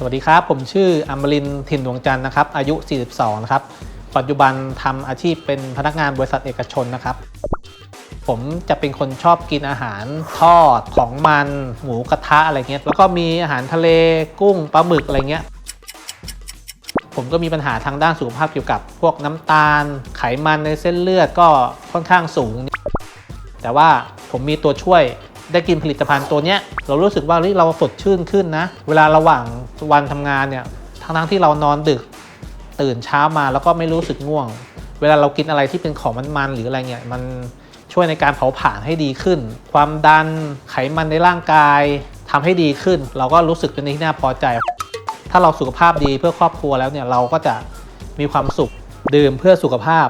สวัสดีครับ ผมชื่ออมรินถิ่นดวงจันทร์นะครับ อายุ 42 นะครับ ปัจจุบันทำอาชีพเป็นพนักงานบริษัทเอกชนนะครับ ผมจะเป็นคนชอบกินอาหารทอดของมัน หมูกระทะอะไรเงี้ย แล้วก็มีอาหารทะเลกุ้งปลาหมึกอะไรเงี้ย ผมก็มีปัญหาทางด้านสุขภาพเกี่ยวกับ พวกน้ำตาล ไขมันในเส้นเลือดก็ค่อนข้างสูง แต่ว่าผมมีตัวช่วยได้กินผลิตภัณฑ์ตัวเนี้ย เรารู้สึกว่าเราสดชื่นขึ้นนะ เวลาระหว่างวันทำงานเนี่ยทั้งทั้งๆที่เรานอนดึกตื่นเช้ามาแล้วก็ไม่รู้สึกง่วง เวลาเรากินอะไรที่เป็นของมันๆหรืออะไรเงี้ยมันช่วยในการเผาผลาญให้ดีขึ้น ความดันไขมันในร่างกายทำให้ดีขึ้น เราก็รู้สึกเป็นที่น่าพอใจ ถ้าเราสุขภาพดีเพื่อครอบครัวแล้วเนี่ยเราก็จะมีความสุขดื่มเพื่อสุขภาพ